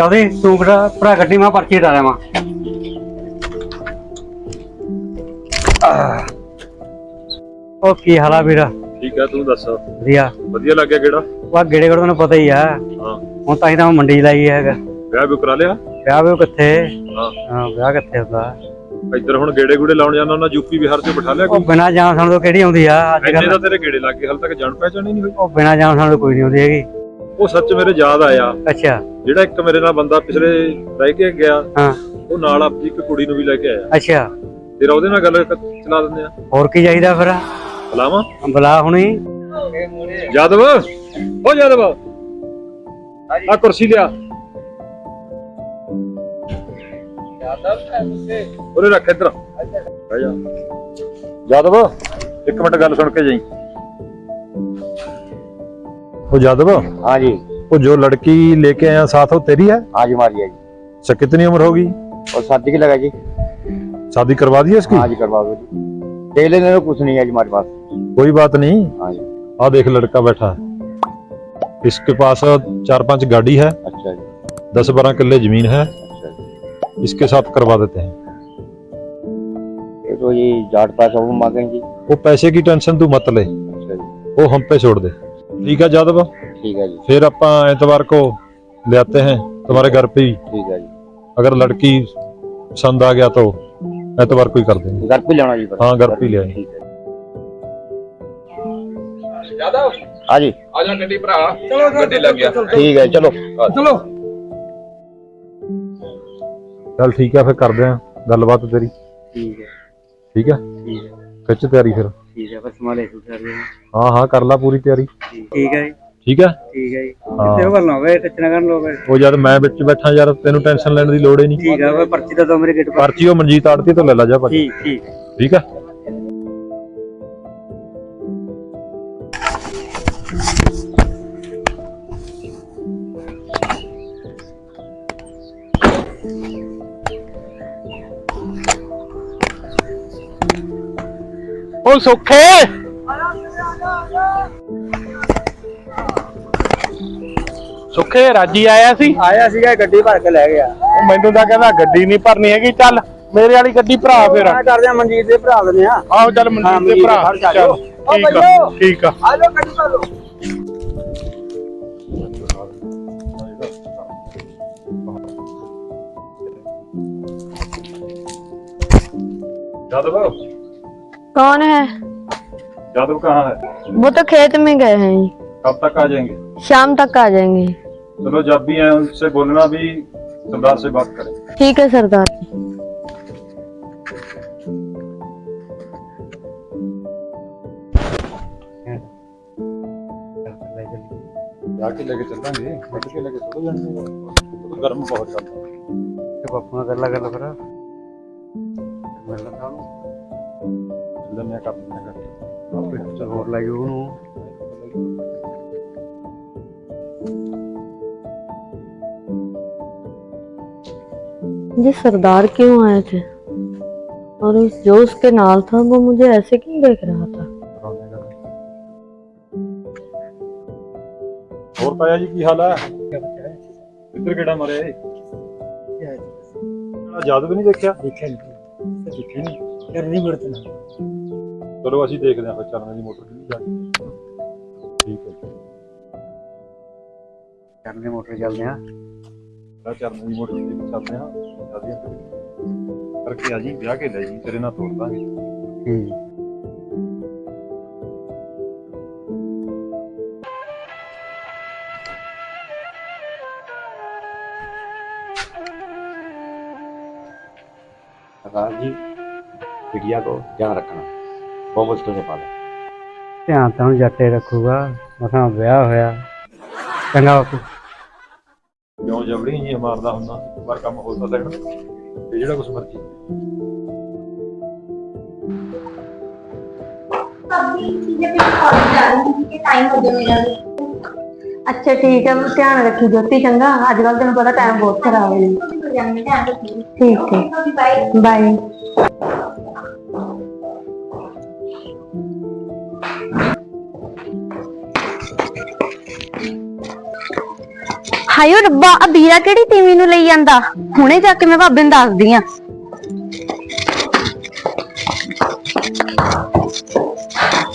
ਚੱਲਦੇ ਤੂੰ ਕਿਹੜਾ ਭਰਾ ਗੱਡੀ ਮੈਂ ਪਰਚੀ ਡਾ ਲਿਆ ਉਹ ਕੀ ਹਾਲਾ ਵੀਰਾ? ਠੀਕ ਆ ਤੂੰ ਦੱਸ। ਵਧੀਆ। ਵਧੀਆ ਲੱਗਿਆ ਕਿਹੜਾ? ਵਾ ਗੇੜੇ ਕੋਲ ਤੈਨੂੰ ਪਤਾ ਹੀ ਆ। ਹਾਂ। ਹੁਣ ਤਾਂ ਹੀ ਤਾਂ ਮੈਂ ਮੰਡੀ 'ਚ ਲਾਈ ਹੈਗਾ। ਵਿਆਹ ਵੀ ਕਰਾ ਲਿਆ? ਵਿਆਹ ਵੀ ਕਿੱਥੇ? ਹਾਂ। ਹਾਂ ਵਿਆਹ ਕਿੱਥੇ ਹੁੰਦਾ? ਇੱਧਰ ਹੁਣ ਗੇੜੇ ਗੂੜੇ ਲਾਉਣ ਜਾਣਾ ਉਹਨਾਂ ਯੂਪੀ ਬਿਹਾਰ ਚ ਬਿਠਾ ਲਿਆ ਉਹ ਕੋਈ ਬਿਨਾ ਜਾਣ ਤੋਂ ਕਿਹੜੀ ਆਉਂਦੀ ਆ? ਅੱਜ ਇੰਨੇ ਕੱਲ ਤੇਰੇ ਗੇੜੇ ਲੱਗ ਗਏ ਹਾਲ ਤੱਕ ਜਾਣ ਪਹਿਚਾਣ ਹੀ ਨਹੀਂ ਹੋਈ। ਉਹ ਬਿਨਾ ਜਾਣ ਤੋਂ ਕੋਈ ਨਹੀਂ ਆਉਂਦੀ ਹੈਗੀ। ਉਹ ਸੱਚ ਮੇਰੇ ਯਾਦ ਆਇਆ। ਅੱਛਾ। ਜਿਹੜਾ ਇੱਕ ਮੇਰੇ ਨਾਲ ਬੰਦਾ ਪਿਛਲੇ ਰਹਿ ਕੇ ਗਿਆ ਹਾਂ। ਉਹ ਨਾਲ ਆਪਣੀ ਇੱਕ ਕੁੜੀ ਨੂੰ ਵੀ ਲੈ ਕੇ ਆਇਆ। ਅੱਛਾ। ਤੇਰਾ ਉਹਦੇ ਨਾਲ ਗੱਲ ਚਲਾ ਦਿੰਦੇ ਆ। ਹੋਰ ਕੀ ਚਾਹੀਦਾ ਫਿਰ? ਬੁਲਾਵਾ? ਬੁਲਾ ਹੁਣੀ। ਯਾਦਵ। ਉਹ ਯਾਦਵ। ਆ ਕੁਰਸੀ ਲਿਆ। ਉਰੇ ਰੱਖ ਇੱਧਰ। ਜਾ। ਯਾਦਵ ਇੱਕ ਮਿੰਟ ਗੱਲ ਸੁਣ ਕੇ ਜਾਈ। वो यादव हाँ जी वो जो लड़की लेके आया साथ हो तेरी है हाँ जी हमारी है जी सर कितनी उम्र होगी और शादी की लगा जी शादी करवा दी है इसकी हाँ जी करवा दो जी देख लेने में कुछ नहीं है जी हमारे पास कोई बात नहीं हाँ जी आ देख लड़का बैठा है इसके पास चार पांच गाड़ी है अच्छा जी दस बारह किले जमीन है अच्छा जी इसके साथ करवा देते हैं ये तो ये जाट पास और मांगेंगे वो पैसे की टेंशन तू मत ले अच्छा जी वो हम पे छोड़ दे ठीक है यादव ठीक है जी फिर अपा एतवार को ले आते हैं तुम्हारे घर पे ही ठीक है जी अगर लड़की पसंद आ गया तो एतवार को ही कर देंगे घर पे लेना जी पर हाँ, घर पे ले आएंगे। ठीक है ਯਾਦਵ हाँ जी ਆ ਜਾ ਗੱਡੀ ਭਰਾ ਗੱਡੀ ਲੱਗ ਗਿਆ ठीक है चलो ਚਲੋ चल ठीक है फिर कर दे गलबात तेरी ਠੀਕ ਹੈ ठीक है ਠੀਕ ਹੈ खिच तैयारी फिर ਹਾਂ ਹਾਂ ਕਰ ਲਾ ਪੂਰੀ ਤਿਆਰੀ। ਠੀਕ ਹੈ ਜੀ। ਠੀਕ ਹੈ? ਠੀਕ ਹੈ ਜੀ। ਹਾਂ। ਕਿਤੇ ਉਹ ਹੋਵੇ ਟੱਚ ਕਰਨ ਲੋਕ ਉਹ ਜਦ ਮੈਂ ਵਿੱਚ ਬੈਠਾ ਯਾਰ ਤੈਨੂੰ ਟੈਨਸ਼ਨ ਲੈਣ ਦੀ ਲੋੜ ਹੀ ਨਹੀਂ। ਠੀਕ ਹੈ ਪਰਚੀ ਦਾ ਦੋ ਮੇਰੇ ਗੇਟ ਪਰਚੀ ਉਹ ਮਨਜੀਤ ਆੜਤੀ ਤੋਂ ਲੈ ਲਾ ਜਾ ਭਾਜੀ। ਠੀਕ ਠੀਕ। ਠੀਕ ਆ ਉਹ ਸੁੱਖੇ? ਸੁੱਖੇ ਰਾਜੀ ਆਇਆ ਸੀ? ਆਇਆ ਸੀਗਾ ਗੱਡੀ ਭਰ ਕੇ ਲੈ ਗਿਆ। ਮੈਨੂੰ ਤਾਂ ਕਹਿੰਦਾ ਗੱਡੀ ਨਹੀਂ ਭਰਨੀ ਹੈਗੀ ਚੱਲ ਮੇਰੇ ਵਾਲੀ ਗੱਡੀ ਭਰਾ ਫਿਰ। ਮੈਂ ਕਰਦੇ ਆ ਮਨਜੀਤ ਦੇ ਭਰਾ ਦਿੰਦੇ ਆ ਆਹੋ ਚੱਲ ਮਨਜੀਤ ਦੇ ਭਰਾ। ਚੱਲ ਠੀਕ ਆ ਠੀਕ ਆ। ਆ ਲੋ ਗੱਡੀ ਭਰ ਲੋ ਬਾਬਾ कौन है? जादू कहाँ है? वो तो खेत में गए हैं। कब तक आ जाएँगे? शाम तक आ जाएँगे। चलो तो जब भी है उनसे बोलना भी सरदार से बात करें। ठीक है सरदार। लेके चलता मटके लेके चलो जाएँगे गर्म बहुत ज़्यादा। तो अपना गला धन्यवाद आपने और ये सरदार क्यों आए थे? और इस जो उसके नाल था वो मुझे ऐसे क्यों देख रहा था? और पाया जी की हाल है? इधर केड़ा मरे? जादू भी नहीं देखा देखा नहीं। देखा नहीं। करनी पड़ता ਚਲੋ ਅਸੀਂ ਦੇਖਦੇ ਹਾਂ ਫਿਰ ਚੱਲਣ ਦੀ ਮੋਟਰ ਦੀ ਜਾ ਕੇ ਠੀਕ ਹੈ ਕਰਨੇ ਮੋਟਰ ਚੱਲਦੇ ਆ ਤਾਂ ਚੱਲਣ ਦੀ ਮੋਟਰ ਦੀ ਚੱਲਦੇ ਹਾਂ ਸ਼ਾਦੀਆਂ ਕਰਕੇ ਆ ਜੀ ਵਿਆਹ ਕੇ ਲੈ ਜੀ ਤੇਰੇ ਨਾਲ ਤੋੜ ਦਾਂਗੇ ਠੀਕ सरदार जी बिटिया को ध्यान रखना ਬਹੁਤ ਮੁਸ਼ਕਿਲ ਸੇ ਪਾਦਾ ਧਿਆਨ ਤਾਂ ਜੱਟੇ ਰੱਖੂਗਾ ਮਸਾਂ ਵਿਆਹ ਹੋਇਆ ਚੰਗਾ ਬਾਪੂ ਕਿਉਂ ਜਬੜੀ ਜੀ ਮਾਰਦਾ ਹੁੰਦਾ ਪਰ ਕੰਮ ਹੋ ਸਕਦਾ ਤੇ ਜਿਹੜਾ ਕੁਛ ਮਰਜ਼ੀ ਅੱਛਾ ਠੀਕ ਹੈ ਧਿਆਨ ਰੱਖੀ ਜੋਤੀ ਚੰਗਾ ਅੱਜ ਕੱਲ ਤੈਨੂੰ ਪਤਾ ਟਾਈਮ ਬਹੁਤ ਖਰਾਬ ਹੈ ਠੀਕ ਹੈ ਬਾਏ ਹਾਏ ਓ ਰੱਬਾ ਆ ਵੀਰਾ ਕਿਹੜੀ ਤੀਵੀਂ ਨੂੰ ਲਈ ਜਾਂਦਾ? ਹੁਣੇ ਜਾ ਕੇ ਮੈਂ ਭਾਬੀ ਨੂੰ ਦੱਸਦੀ ਆ।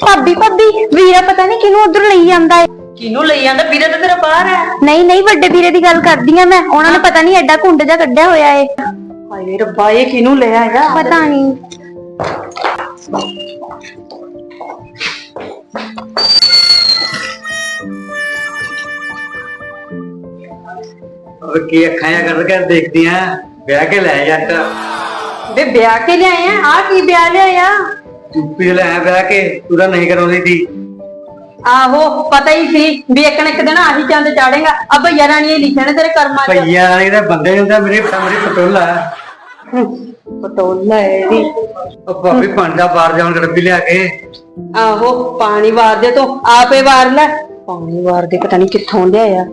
ਭਾਬੀ ਭਾਬੀ ਵੀਰਾ ਪਤਾ ਨਹੀਂ ਕਿਹਨੂੰ ਉਧਰ ਲਈ ਜਾਂਦਾ ਏ। ਕਿਹਨੂੰ ਲਈ ਜਾਂਦਾ? ਵੀਰੇ ਤਾਂ ਤੇਰਾ ਬਾਹਰ ਹੈ ਨਹੀਂ ਨਹੀਂ ਵੱਡੇ ਵੀਰੇ ਦੀ ਗੱਲ ਕਰਦੀ ਆ ਮੈਂ। ਉਹਨਾਂ ਨੇ ਪਤਾ ਨਹੀਂ ਐਡਾ ਘੁੰਡ ਜਾ ਕੱਢਿਆ ਹੋਇਆ ਏ। ਹਾਏ ਰੱਬਾ ਇਹ ਕਿਹਨੂੰ ਲੈ ਆਇਆ ਪਤਾ ਨਹੀਂ ਉਹ ਕੀ ਖਾਇਆ ਕਰ ਕਰ ਦੇਖਦੀ ਆ? ਵਿਆਹ ਕੇ ਲੈ ਜੱਟ। ਵੇ ਵਿਆਹ ਕੇ ਲਿਆਏ ਆ? ਆ ਕੀ ਵਿਆਹ ਲਿਆਇਆ ਚੁੱਪੀ ਲੈ ਵਿਆਹ ਕੇ ਤੁਰਾ ਨਹੀਂ ਕਰਾਉਂਦੀ ਸੀ। ਆਹੋ ਪਤਾ ਹੀ ਸੀ ਵੀ ਇੱਕ ਨਾ ਦਿਨ ਆਹੀ ਚੰਦ ਚਾੜੇਗਾ। ਆ ਭਈਆ ਰਾਣੀ ਲਿਖਣਾ ਤੇਰੇ ਕਰਮਾਂ 'ਚ। ਭਈਆ ਵਾਲੇ ਦਾ ਬੰਦੇ ਹੁੰਦਾ ਮੇਰੇ ਸਾਹਮਣੇ ਪਟੋਲਾ ਪਟੋਲਾ ਹੈ ਇਹਦੀ। ਉਹ ਭਾਬੀ ਭਾਂਡਾ ਬਾਹਰ ਜਾਣ ਗੜਬੀ ਲਿਆ ਕੇ। ਆਹੋ ਪਾਣੀ ਵਾਰ ਦੇ ਤੋ ਆਪੇ ਵਾਰ ਲੈ। ਪਾਣੀ ਵਾਰ ਦੇ ਪਤਾ ਨਹੀਂ ਕਿੱਥੋਂ ਲਿਆਇਆ।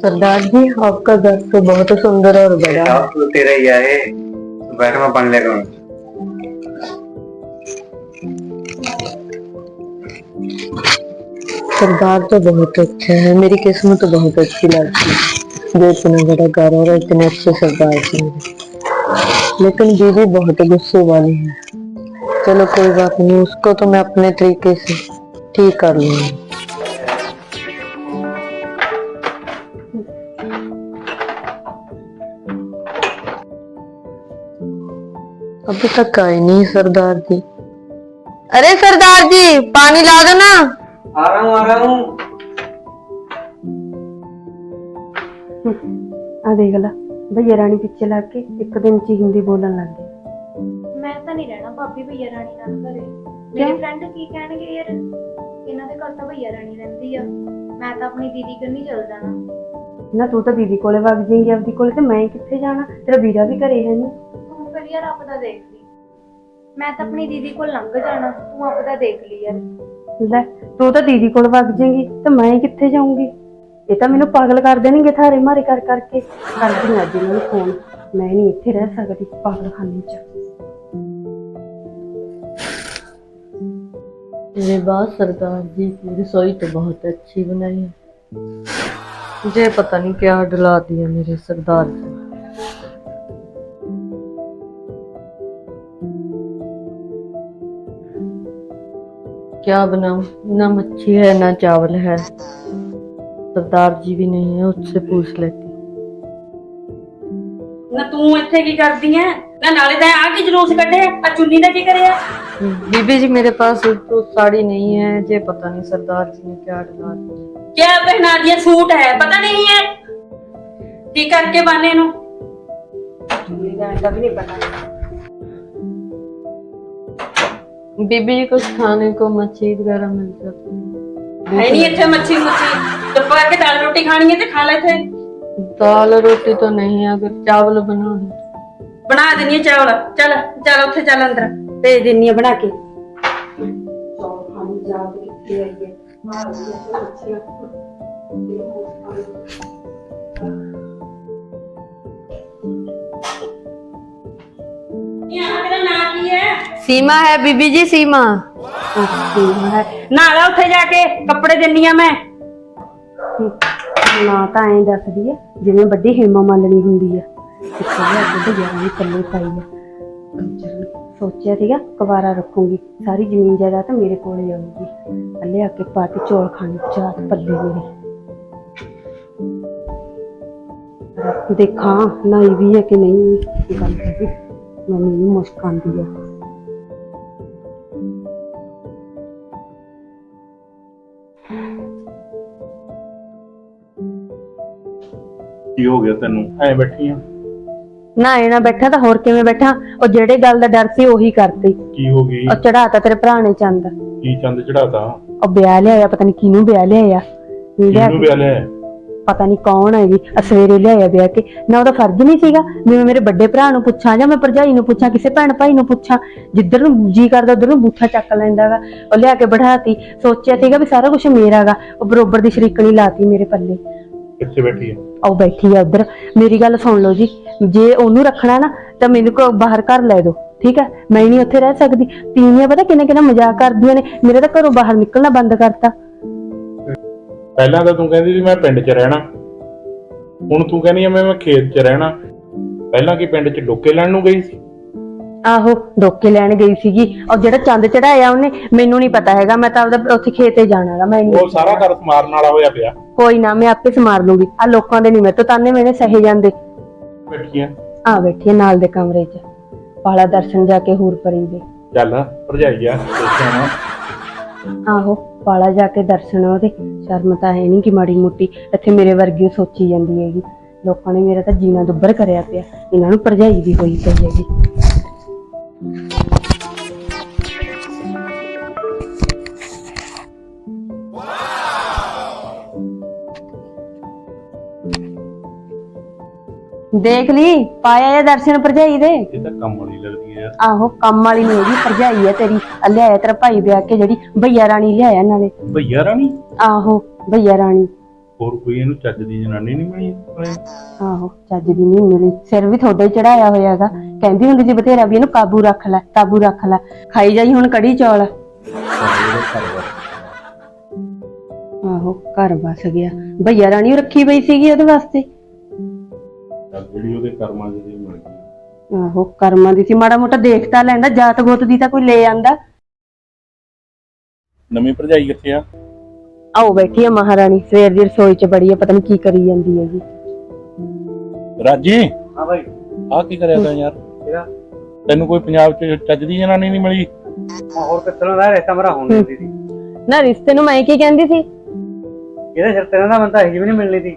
सरदार जी, आपका घर तो बहुत सुंदर और बड़ा तो तेरा ही है। बैठ मैं पानी लेकर सरदार तो बहुत अच्छे है। मेरी किस्मत तो बहुत अच्छी लगती है। जो इतना बड़ा घर और इतने अच्छे सरदार जी मेरे लेकिन दीदी बहुत गुस्से वाली है। चलो कोई बात नहीं, उसको तो मैं अपने तरीके से ठीक कर लूँगी। अभी तक आए नहीं सरदार जी। अरे सरदार जी, पानी ला दो ना। आ रहा हूँ आ रहा हूँ ਆ ਦੇਖ ਲੈ ਭਈਆ ਰਾਣੀ ਪਿੱਛੇ ਲੱਗ ਕੇ ਇੱਕ ਦਿਨ ਚ ਹੀ ਹਿੰਦੀ ਬੋਲਣ ਲੱਗ ਗਈ ਮੈਂ ਤਾਂ ਨਹੀਂ ਰਹਿਣਾ ਭਾਬੀ ਭਈਆ ਰਾਣੀ ਨਾਲ ਘਰੇ ਮੇਰੇ ਫਰੈਂਡ ਕੀ ਕਹਿਣਗੇ ਯਾਰ ਇਹਨਾਂ ਦੇ ਘਰ ਤਾਂ ਭਈਆ ਰਾਣੀ ਰਹਿੰਦੀ ਆ ਮੈਂ ਤਾਂ ਆਪਣੀ ਦੀਦੀ ਕੰਨੀ ਚਲ ਜਾਣਾ ਨਾ ਤੂੰ ਤਾਂ ਦੀਦੀ ਕੋਲੇ ਵਗ ਜਾਏਂਗੀ ਆਪਦੀ ਕੋਲੇ ਤੇ ਮੈਂ ਕਿੱਥੇ ਜਾਣਾ ਤੇਰਾ ਵੀਰਾ ਵੀ ਘਰੇ ਹੈ ਨਹੀਂ ਤੂੰ ਫਿਰ ਯਾਰ ਆਪਦਾ ਦੇਖ ਲਈ ਮੈਂ ਤਾਂ ਆਪਣੀ ਦੀਦੀ ਕੋਲ ਲੰਘ ਜਾਣਾ ਤੂੰ ਆਪਦਾ ਦੇਖ ਲਈ ਯਾਰ ਲੈ ਤੂੰ ਤਾਂ ਦੀਦੀ ਕੋਲ ਵਗ ਜਾਏਂਗੀ ਤੇ ਮੈਂ ਕਿੱਥੇ ਜਾਊਂਗੀ ਇਹ ਤਾਂ ਮੈਨੂੰ ਪਾਗਲ ਕਰ ਦੇਣਗੇ ਥਾਰੇ ਮਾਰੇ ਕਰ ਕਰਕੇ ਕਰਦੀ ਅੱਜ ਇਹਨਾਂ ਨੂੰ ਫੋਨ ਮੈਂ ਨਹੀਂ ਇੱਥੇ ਰਹਿ ਸਕਦੀ ਪਾਗਲਖਾਨੇ 'ਚ ये बात सरदार जी की रसोई तो बहुत अच्छी बनाई है मुझे पता नहीं क्या डला दिया मेरे सरदार जी क्या बनाऊं ना मच्छी है ना चावल है सरदार जी भी नहीं है उससे पूछ लेती ਨਾ ਤੂੰ ਇੱਥੇ ਕੀ ਕਰਦੀ ਐ ਨਾ ਨਾਲੇ ਤਾਂ ਆ ਕੀ ਜਲੂਸ ਕੱਢਿਆ ਆ ਚੁੰਨੀ ਦਾ ਕੀ ਕਰਿਆ बीबी जी मेरे पास तो साड़ी नहीं है ये पता नहीं सरदार जी ने क्या डला दिया ਕਿਆ ਪਹਿਨਾ ਦਿਆ ਸੂਟ ਹੈ ਪਤਾ ਨਹੀਂ ਹੈ ਕੀ ਕਰਕੇ ਬਾਨੇ ਨੂੰ बीबी जी कुछ खाने को मच्छी वगैरह मिल सकती है नहीं अच्छे मच्छी मुच्छी तो पका के दाल रोटी खानी है तो खा लेते दाल रोटी तो नहीं अगर चावल बना बना देनी है चावल चल चल उठे चल अंदर भेज देनी है बना के तो ਯਾਰ ਤੇਰਾ ਨਾਮ ਕੀ ਹੈ? ਸੀਮਾ ਹੈ ਬੀਬੀ ਜੀ ਸੀਮਾ। ਸੀਮਾ ਹੈ ਨਾ ਲੈ ਉੱਥੇ ਜਾ ਕੇ ਕੱਪੜੇ ਦਿੰਨੀ ਆ ਮੈਂ। ਨਾ ਤਾਂ ਐਂ ਦੱਸਦੀ ਹੈ ਜਿਵੇਂ ਵੱਡੀ ਹਿਮਾ ਮਾਲਣੀ ਸਾਰੀ ਜ਼ਮੀਨ ਜਾਇਦਾਦ ਮੇਰੇ ਕੋਲ ਜਾਊਗੀ ਆ ਕੇ ਪਾਤੀ ਚੌਲ ਖਾਣੀ ਪੱਲੇ ਦੇਖਾਂ ਨਾਈ ਵੀ ਹੈ ਕਿ ਨਹੀਂ ਮੰਮੀ ਨੂੰ ਮੁਸ਼ਕ ਆਉਂਦੀ ਆ। ਕੀ ਹੋ ਗਿਆ ਤੈਨੂੰ? ਐ ਬੈਠੀ ਆ। ਨਾ ਇਹਨਾਂ ਬੈਠਾ ਤਾਂ ਹੋਰ ਕਿਵੇਂ ਬੈਠਾ? ਉਹ ਜਿਹੜੇ ਗੱਲ ਦਾ ਡਰ ਸੀ ਉਹੀ ਕਰਤੀ। ਕੀ ਹੋ ਗਈ? ਉਹ ਚੜਾਤਾ ਤੇਰੇ ਭਰਾ ਨੇ ਚੰਦ। ਕੀ ਚੰਦ ਚੜਾਤਾ ਉਹ ਵਿਆਹ ਲਿਆਇਆ ਪਤਾ ਨਹੀਂ ਕਿਹਨੂੰ ਵਿਆਹ ਲਿਆਇਆ। ਲਿਆ ਕਿਹਨੂੰ ਵਿਆਹ ਲਿਆ ਪਤਾ ਨਹੀਂ ਕੌਣ ਹੈਗੀ ਆ ਸਵੇਰੇ ਲਿਆਇਆ ਵਿਆਹ ਕੇ। ਨਾ ਉਹਦਾ ਫਰਜ਼ ਨਹੀਂ ਸੀਗਾ ਵੀ ਮੈਂ ਮੇਰੇ ਵੱਡੇ ਭਰਾ ਨੂੰ ਪੁੱਛਾਂ ਜਾਂ ਮੈਂ ਭਰਜਾਈ ਨੂੰ ਪੁੱਛਾਂ ਕਿਸੇ ਭੈਣ ਭਾਈ ਨੂੰ ਪੁੱਛਾਂ। ਜਿੱਧਰ ਨੂੰ ਜੀ ਕਰਦਾ ਉਧਰ ਨੂੰ ਬੂਥਾ ਚੱਕ ਲੈਂਦਾਗਾ ਉਹ ਲਿਆ ਕੇ ਬਿਠਾਤੀ। ਸੋਚਿਆ ਸੀਗਾ ਵੀ ਸਾਰਾ ਕੁਝ ਮੇਰਾਗਾ ਉਹ ਬਰੋਬਰ ਦੀ ਸ਼ਰੀਕਣੀ ਲਾਤੀ ਮੇਰੇ ਪੱਲੇ। ਕਿੱਥੇ ਬੈਠੀ ਹੈ ਉਹ ਬੈਠੀ ਆ ਉਧਰ। ਮੇਰੀ ਗੱਲ ਸੁਣ ਲਓ ਜੀ। ਜੇ ਉਹਨੂੰ ਰੱਖਣਾ ਨਾ ਤਾਂ ਮੈਨੂੰ ਕੋ ਬਾਹਰ ਘਰ ਲੈ ਦਿਓ ਠੀਕ ਹੈ ਮੈਂ ਨਹੀਂ ਉੱਥੇ ਰਹਿ ਸਕਦੀ। ਤੀਵੀਆਂ ਪਤਾ ਕਿੰਨਾ ਕਿੰਨਾ ਮਜ਼ਾਕ ਕਰਦੀਆਂ ਨੇ। ਮੇਰੇ ਤਾਂ ਘਰੋਂ ਬਾਹਰ ਨਿਕਲਣਾ ਬੰਦ ਕਰਤਾ। ਪਹਿਲਾਂ ਤਾਂ ਤੂੰ ਕਹਿੰਦੀ ਸੀ ਮੈਂ ਪਿੰਡ 'ਚ ਰਹਿਣਾ। ਹੁਣ ਤੂੰ ਕਹਿੰਦੀ ਆ ਮੈਂ ਮੈਂ ਖੇਤ 'ਚ ਰਹਿਣਾ। ਪਹਿਲਾਂ ਕੀ ਪਿੰਡ 'ਚ ਡੋਕੇ ਲੈਣ ਨੂੰ ਗਈ ਸੀ? ਆਹੋ ਡੋਕੇ ਲੈਣ ਗਈ ਸੀਗੀ। ਔਰ ਜਿਹੜਾ ਚੰਦ ਚੜਾਇਆ ਉਹਨੇ ਮੈਨੂੰ ਨਹੀਂ ਪਤਾ ਹੈਗਾ। ਮੈਂ ਤਾਂ ਆਪਦਾ ਉੱਥੇ ਖੇਤੇ ਜਾਣਾਗਾ ਮੈਂ ਉਹ ਸਾਰਾ ਘਰ ਸਮਾਰਨ ਵਾਲਾ ਹੋਇਆ ਪਿਆ। ਕੋਈ ਨਾ ਮੈਂ ਆਪੇ ਸਮਾਰ ਲੂੰਗੀ। ਆ ਲੋਕਾਂ ਦੇ ਨਹੀਂ ਮੇਰੇ ਤੋਂ ਤਾਨੇ ਮੈਨੇ ਸਹੇ ਜਾਂਦੇ। ਬੈਠੀਆਂ ਆ। ਬੈਠੀ ਆ ਨਾਲ ਦੇ ਕਮਰੇ 'ਚ। ਪਾਲਾ ਦਰਸ਼ਨ ਜਾ ਕੇ ਹੂਰ ਪਰੀ ਦੇ। ਚੱਲ ਭਰਜਾਈ ਆ। ਦੇਖਿਆ ਨਾ। ਆਹੋ, ਪਾਲਾ ਜਾ ਕੇ ਦਰਸ਼ਨ ਆ ਉਹਦੇ। ਸ਼ਰਮ ਤਾਂ ਹੈ ਨਹੀਂ ਕਿ ਮਾੜੀ ਮੋਟੀ ਇੱਥੇ ਮੇਰੇ ਵਰਗੀ ਸੋਚੀ ਜਾਂਦੀ ਹੈਗੀ। ਲੋਕਾਂ ਨੇ ਮੇਰਾ ਤਾਂ ਜੀਣਾ ਦੁੱਬਰ ਕਰਿਆ ਪਿਆ। ਇਹਨਾਂ ਨੂੰ ਭਰਜਾਈ ਵੀ ਹੋਈ ਪਈ ਹੈਗੀ। ਦੇਖ ਲਈ ਪਾਇਆ ਇਹ ਦਰਸ਼ਨ ਭਰਜਾਈ ਦੇ? ਇਹ ਤਾਂ ਕੰਮ ਵਾਲੀ ਲੱਗਦੀ ਹੈ ਆਹੋ ਕੰਮ ਵਾਲੀ ਨਹੀਂ ਹੈਗੀ ਭਰਜਾਈ ਹੈ ਤੇਰੀ। ਆ ਲਿਆਇਆ ਤੇਰਾ ਭਾਈ ਵਿਆਹ ਕੇ ਜਿਹੜੀ ਭਈਆ ਰਾਣੀ ਲਿਆਇਆ ਨਾਲੇ ਭਈਆ ਰਾਣੀ? ਆਹੋ ਭਈਆ ਰਾਣੀ। ਹੋਰ ਕੋਈ ਇਹਨੂੰ ਚੱਜ ਦੀ ਜਨਾਨੀ ਨਹੀਂ ਮਿਲੀ ਆਪਣੇ? ਆਹੋ ਚੱਜ ਦੀ ਨਹੀਂ ਮਿਲੀ। ਸਿਰ ਵੀ ਤੁਹਾਡਾ ਚੜਾਇਆ ਹੋਇਆਗਾ ਕਹਿੰਦੀ ਹੁੰਦੀ ਸੀ ਬਥੇਰਾ ਵੀ ਇਹਨੂੰ ਕਾਬੂ ਰੱਖ ਲੈ ਕਾਬੂ ਰੱਖ ਲੈ। ਖਾਈ ਜਾਈ ਹੁਣ ਕੜੀ ਚੌਲ। ਆਹੋ ਘਰ ਵਸ ਗਿਆ। ਭਈਆ ਰਾਣੀ ਓ ਰੱਖੀ ਪਈ ਸੀਗੀ ਉਹਦੇ ਵਾਸਤੇ। ਚੱਲ ਜਿਹੜੀ ਉਹਦੇ ਕਰਮਾਂ 'ਚ ਦੀ ਮਿਲ ਗਈ ਆਹੋ ਕਰਮਾਂ ਦੀ ਸੀ ਮਾੜਾ ਮੋਟਾ ਦੇਖ ਤਾਂ ਲੈਂਦਾ ਜਾਤ ਗੋਤ ਦੀ ਤਾਂ ਕੋਈ ਲੈ ਆਂਦਾ। ਨਵੀਂ ਭਰਜਾਈ ਕਿੱਥੇ ਆ? ਆਓ ਬੈਠੀ ਆ ਮਹਾਰਾਣੀ ਸਵੇਰ ਦੀ ਰਸੋਈ 'ਚ ਬੜੀ ਆ ਪਤਾ ਨਹੀਂ ਕੀ ਕਰੀ ਜਾਂਦੀ ਹੈਗੀ। ਰਾਜੀ? ਹਾਂ ਭਾਈ ਆਹ ਕੀ ਕਰਿਆ ਤਾ ਯਾਰ? ਕਿਹੜਾ ਤੈਨੂੰ ਕੋਈ ਪੰਜਾਬ 'ਚ ਚੱਜ ਦੀ ਜਨਾਨੀ ਨਹੀਂ ਮਿਲੀ? ਹੋਰ ਕਿੱਥੋਂ ਦਾ ਰਿਸ਼ਤਾ ਮੇਰਾ ਹੋਣ ਦਿੰਦੀ ਸੀ ਨਾ ਰਿਸ਼ਤੇ ਨੂੰ ਮੈਂ ਕੀ ਕਹਿੰਦੀ ਸੀ? ਇਹਦੇ ਸਿਰ ਤੇ ਨਾ ਬੰਦਾ ਹੀ ਵੀ ਨਹੀਂ ਮਿਲਣੀ ਸੀ